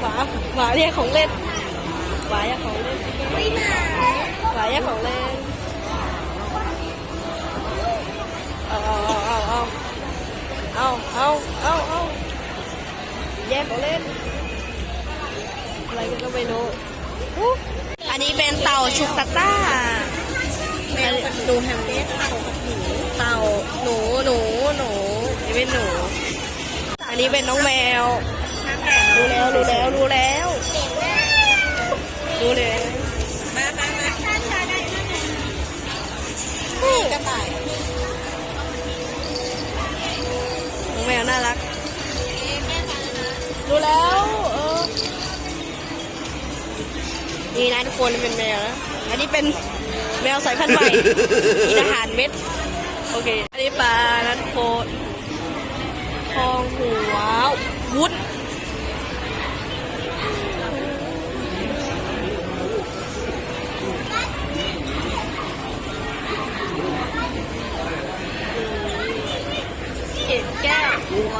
หมาหมาเรียกของเล่นหมาอยากของเล่นหมาอยากของเล่นเอาเอาเอาเอาเอาเอาเอาเอาแย่ของเล่นอะไรก็ไม่รู้อันนี้เป็นเต่าชุกตาต้าดูแฮมเบสเต่าหนูหนูหนูนี่เป็นหนู อันนี้เป็นน้องแมว รู้แล้วรู้แล้วรู้แล้วมามามาชาชาได้กระต่ายน้องแมวน่ารัก รู้แล้ว เออ นี่นะทุกคนเป็นแมวนะ อันนี้เป็นแมวสายพันธุ์ใหม่กินอาหารเม็ด โอเค อันนี้ปลานะทุกคนทองหัววุฒ ดแก้วหัว